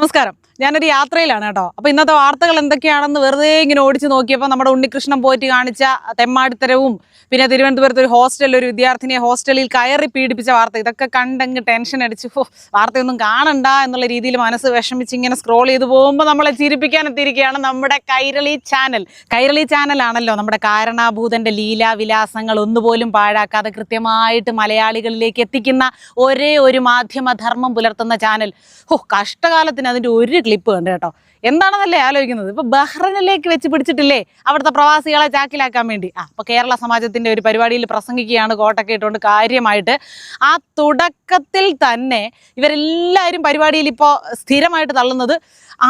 നമസ്കാരം. ഞാനൊരു യാത്രയിലാണ് കേട്ടോ. അപ്പൊ ഇന്നത്തെ വാർത്തകൾ എന്തൊക്കെയാണെന്ന് വെറുതെ ഇങ്ങനെ ഓടിച്ചു നോക്കിയപ്പോൾ നമ്മുടെ ഉണ്ണികൃഷ്ണൻ പോയിട്ട് കാണിച്ച തെമ്മാടിത്തരവും പിന്നെ തിരുവനന്തപുരത്ത് ഒരു ഹോസ്റ്റലിൽ ഒരു വിദ്യാർത്ഥിനിയെ ഹോസ്റ്റലിൽ കയറി പീഡിപ്പിച്ച വാർത്ത ഇതൊക്കെ കണ്ടങ്ങ് ടെൻഷൻ അടിച്ച് വാർത്തയൊന്നും കാണണ്ട എന്നുള്ള രീതിയിൽ മനസ്സ് വിഷമിച്ച് ഇങ്ങനെ സ്ക്രോൾ ചെയ്ത് പോകുമ്പോൾ നമ്മളെ ചിരിപ്പിക്കാൻ എത്തിയിരിക്കുകയാണ് നമ്മുടെ കൈരളി ചാനൽ കൈരളി ചാനലാണല്ലോ നമ്മുടെ കാരണാഭൂതന്റെ ലീലാവിലാസങ്ങൾ ഒന്നുപോലും പാഴാക്കാതെ കൃത്യമായിട്ട് മലയാളികളിലേക്ക് എത്തിക്കുന്ന ഒരേ ഒരു മാധ്യമധർമ്മം പുലർത്തുന്ന ചാനൽ ഓ കഷ്ടകാലത്തിന് അതിന്റെ ഒരു ക്ലിപ്പ് കണ്ട് കേട്ടോ. എന്താണെന്നല്ലേ ആലോചിക്കുന്നത്? ഇപ്പൊ ബഹ്റൈനിലേക്ക് വെച്ച് പിടിച്ചിട്ടില്ലേ? അവിടുത്തെ പ്രവാസികളെ ചാക്കിലാക്കാൻ വേണ്ടി. ആ അപ്പൊ കേരള സമാജത്തിന്റെ ഒരു പരിപാടിയിൽ പ്രസംഗിക്കുകയാണ് കോട്ടൊക്കെ ഇട്ടുകൊണ്ട് കാര്യമായിട്ട്. ആ തുടക്കത്തിൽ തന്നെ ഇവരെല്ലാവരും പരിപാടിയിൽ ഇപ്പോൾ സ്ഥിരമായിട്ട് തള്ളുന്നത്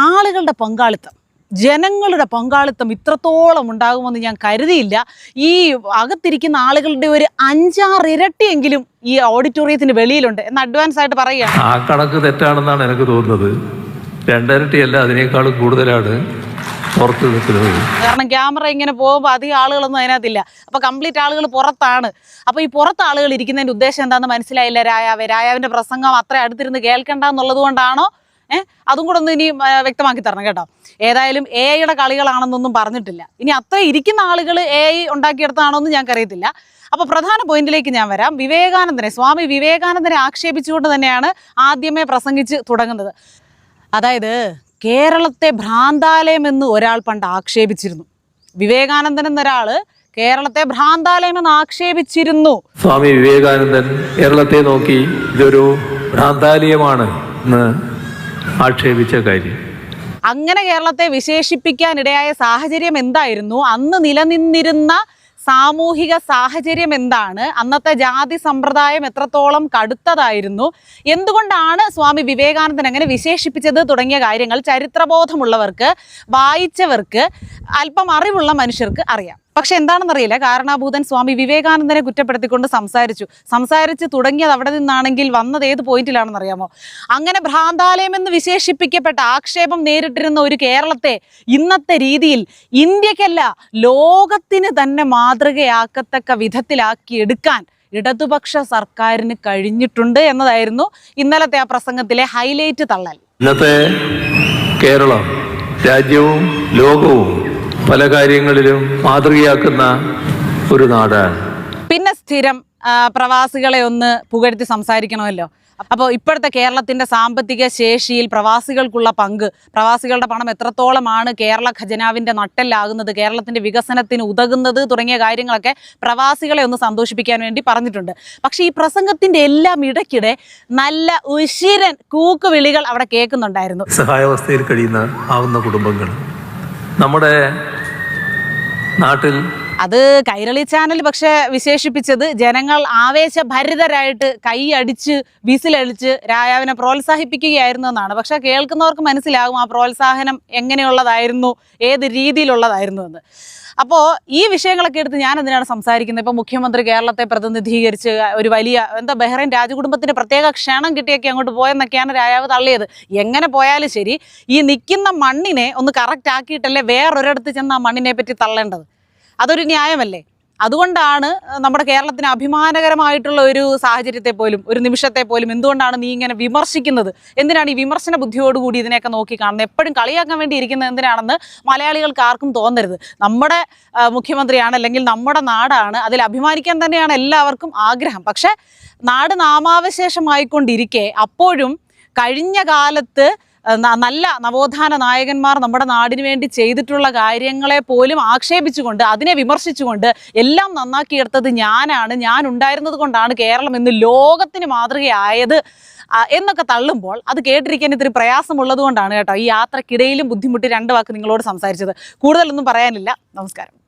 ആളുകളുടെ പങ്കാളിത്തം. ജനങ്ങളുടെ പങ്കാളിത്തം ഇത്രത്തോളം ഉണ്ടാകുമെന്ന് ഞാൻ കരുതിയില്ല. ഈ അകത്തിരിക്കുന്ന ആളുകളുടെ ഒരു അഞ്ചാറ് ഇരട്ടിയെങ്കിലും ഈ ഓഡിറ്റോറിയത്തിന് വെളിയിലുണ്ട്. എന്ന് അഡ്വാൻസ് ആയിട്ട് പറയുക ആ കണക്ക് തെറ്റാണെന്നാണ് എനിക്ക് തോന്നുന്നത്. രണ്ടരട്ടിയല്ല അതിനേക്കാൾ കൂടുതലാണ് കാരണം ക്യാമറ ഇങ്ങനെ പോകുമ്പോൾ അധികം ആളുകളൊന്നും അതിനകത്തില്ല. അപ്പൊ കംപ്ലീറ്റ് ആളുകൾ പുറത്താണ്. അപ്പൊ ഈ പുറത്ത് ആളുകൾ ഇരിക്കുന്നതിന്റെ ഉദ്ദേശം എന്താണെന്ന് മനസ്സിലായില്ല രായാവ്. രായാവിന്റെ പ്രസംഗം അത്ര അടുത്തിരുന്ന് കേൾക്കണ്ട എന്നുള്ളത് കൊണ്ടാണോ? ഏഹ് അതും കൂടെ ഒന്ന് ഇനി വ്യക്തമാക്കി തരണം കേട്ടോ. ഏതായാലും എ ഐയുടെ കളികളാണെന്നൊന്നും പറഞ്ഞിട്ടില്ല. ഇനി അത്ര ഇരിക്കുന്ന ആളുകൾ എ ഐ ഉണ്ടാക്കിയെടുത്താണോ എന്ന് ഞങ്ങൾക്കറിയത്തില്ല അപ്പൊ പ്രധാന പോയിന്റിലേക്ക് ഞാൻ വരാം. വിവേകാനന്ദനെ സ്വാമി വിവേകാനന്ദനെ ആക്ഷേപിച്ചുകൊണ്ട് തന്നെയാണ് ആദ്യമേ പ്രസംഗിച്ച് തുടങ്ങുന്നത്. അതായത് കേരളത്തെ ഭ്രാന്താലയം എന്ന് ഒരാൾ പണ്ട് ആക്ഷേപിച്ചിരുന്നു. വിവേകാനന്ദൻ എന്നൊരാൾ കേരളത്തെ ഭ്രാന്താലയം എന്ന് ആക്ഷേപിച്ചിരുന്നു. സ്വാമി വിവേകാനന്ദൻ കേരളത്തെ നോക്കി ഇതൊരു ഭ്രാന്താലയമാണ് എന്ന് ആക്ഷേപിച്ച കാര്യം. അങ്ങനെ കേരളത്തെ വിശേഷിപ്പിക്കാൻ ഇടയായ സാഹചര്യം എന്തായിരുന്നു? അന്ന് നിലനിന്നിരുന്ന സാമൂഹിക സാഹചര്യം എന്താണ്? അന്നത്തെ ജാതി സമ്പ്രദായം എത്രത്തോളം കടുത്തതായിരുന്നു? എന്തുകൊണ്ടാണ് സ്വാമി വിവേകാനന്ദൻ അങ്ങനെ വിശേഷിപ്പിച്ചത് തുടങ്ങിയ കാര്യങ്ങൾ? ചരിത്രബോധമുള്ളവർക്ക് വായിച്ചവർക്ക് അല്പം അറിവുള്ള മനുഷ്യർക്ക് അറിയാം. പക്ഷെ എന്താണെന്നറിയില്ല. കാരണാഭൂതൻ സ്വാമി വിവേകാനന്ദനെ കുറ്റപ്പെടുത്തിക്കൊണ്ട് സംസാരിച്ചു. സംസാരിച്ച് തുടങ്ങിയത് അവിടെ നിന്നാണെങ്കിൽ വന്നത് ഏത് പോയിന്റിലാണെന്ന് അറിയാമോ അങ്ങനെ ഭ്രാന്താലയം എന്ന് വിശേഷിപ്പിക്കപ്പെട്ട ആക്ഷേപം നേരിട്ടിരുന്ന ഒരു കേരളത്തെ ഇന്നത്തെ രീതിയിൽ ഇന്ത്യക്കല്ല ലോകത്തിന് തന്നെ മാതൃകയാക്കത്തക്ക വിധത്തിലാക്കി എടുക്കാൻ ഇടതുപക്ഷ സർക്കാരിന് കഴിഞ്ഞിട്ടുണ്ട് എന്നതായിരുന്നു ഇന്നലത്തെ ആ പ്രസംഗത്തിലെ ഹൈലൈറ്റ് തള്ളൽ. ഇന്നത്തെ കേരളം രാജ്യവും ലോകവും പല കാര്യങ്ങളിലും മാതൃകയാക്കുന്ന ഒരു നാടാണ് പിന്നെ സ്ഥിരം പ്രവാസികളെ ഒന്ന് പുകഴ്ത്തി സംസാരിക്കണമല്ലോ. അപ്പോൾ ഇപ്പോഴത്തെ കേരളത്തിന്റെ സാമ്പത്തിക ശേഷിയിൽ പ്രവാസികൾക്കുള്ള പങ്ക് പ്രവാസികളുടെ പണം എത്രത്തോളമാണ് കേരള ഖജനാവിന്റെ നട്ടെല്ലാകുന്നത് കേരളത്തിന്റെ വികസനത്തിന് ഉതകുന്നത് തുടങ്ങിയ കാര്യങ്ങളൊക്കെ പ്രവാസികളെ ഒന്ന് സന്തോഷിപ്പിക്കാൻ വേണ്ടി പറഞ്ഞിട്ടുണ്ട്. പക്ഷേ ഈ പ്രസംഗത്തിന്റെ എല്ലാം ഇടയ്ക്കിടെ നല്ല ഉശിരൻ കൂക്കുവിളികൾ അവിടെ കേൾക്കുന്നുണ്ടായിരുന്നു. സഹായാവസ്ഥയിൽ കഴിയുന്ന ആവുന്ന കുടുംബങ്ങൾ. നമ്മുടെ നാട്ടിൽ? അത് കൈരളി ചാനൽ പക്ഷെ വിശേഷിപ്പിച്ചത് ജനങ്ങൾ ആവേശഭരിതരായിട്ട് കൈയടിച്ച് വിസിലടിച്ച് രായാവിനെ പ്രോത്സാഹിപ്പിക്കുകയായിരുന്നു എന്നാണ്. പക്ഷെ കേൾക്കുന്നവർക്ക് മനസ്സിലാകും ആ പ്രോത്സാഹനം എങ്ങനെയുള്ളതായിരുന്നു ഏത് രീതിയിലുള്ളതായിരുന്നു എന്ന്. അപ്പോൾ ഈ വിഷയങ്ങളൊക്കെ എടുത്ത് ഞാൻ എന്തിനാണ് സംസാരിക്കുന്നത്? ഇപ്പോൾ മുഖ്യമന്ത്രി കേരളത്തെ പ്രതിനിധീകരിച്ച് ഒരു വലിയ എന്താ ബഹ്റൈൻ രാജകുടുംബത്തിന് പ്രത്യേക ക്ഷണം കിട്ടിയൊക്കെ അങ്ങോട്ട് പോയെന്നൊക്കെയാണ് രാജാവ് തള്ളിയത്. എങ്ങനെ പോയാലും ശരി ഈ നിൽക്കുന്ന മണ്ണിനെ ഒന്ന് കറക്റ്റ് ആക്കിയിട്ടല്ലേ വേറൊരിടത്ത് ചെന്ന് ആ മണ്ണിനെ പറ്റി തള്ളേണ്ടത്? അതൊരു ന്യായമല്ലേ? അതുകൊണ്ടാണ് നമ്മുടെ കേരളത്തിന് അഭിമാനകരമായിട്ടുള്ള ഒരു സാഹചര്യത്തെ പോലും ഒരു നിമിഷത്തെ പോലും എന്തുകൊണ്ടാണ് നീ ഇങ്ങനെ വിമർശിക്കുന്നത്? എന്തിനാണ് ഈ വിമർശന ബുദ്ധിയോടുകൂടി ഇതിനെയൊക്കെ നോക്കി കാണുന്നത്? എപ്പോഴും കളിയാക്കാൻ വേണ്ടി ഇരിക്കുന്നത് എന്തിനാണെന്ന് മലയാളികൾക്ക് ആർക്കും തോന്നരുത്. നമ്മുടെ മുഖ്യമന്ത്രിയാണ് അല്ലെങ്കിൽ നമ്മുടെ നാടാണ് അതിൽ അഭിമാനിക്കാൻ തന്നെയാണ് എല്ലാവർക്കും ആഗ്രഹം. പക്ഷേ നാട് നാമാവശേഷമായിക്കൊണ്ടിരിക്കെ അപ്പോഴും കഴിഞ്ഞ കാലത്ത് നല്ല നവോത്ഥാന നായകന്മാർ നമ്മുടെ നാടിന് വേണ്ടി ചെയ്തിട്ടുള്ള കാര്യങ്ങളെ പോലും ആക്ഷേപിച്ചുകൊണ്ട് അതിനെ വിമർശിച്ചുകൊണ്ട് എല്ലാം നന്നാക്കിയെടുത്തത് ഞാനാണ്. ഞാൻ ഉണ്ടായിരുന്നത് കൊണ്ടാണ് കേരളം എന്ന് ലോകത്തിന് മാതൃകയായത്. എന്നൊക്കെ തള്ളുമ്പോൾ അത് കേട്ടിരിക്കാൻ ഇത്തിരി പ്രയാസമുള്ളത് കൊണ്ടാണ് കേട്ടോ ഈ യാത്രക്കിടയിലും ബുദ്ധിമുട്ടി രണ്ട് വാക്ക് നിങ്ങളോട് സംസാരിച്ചത്. കൂടുതലൊന്നും പറയാനില്ല. നമസ്കാരം.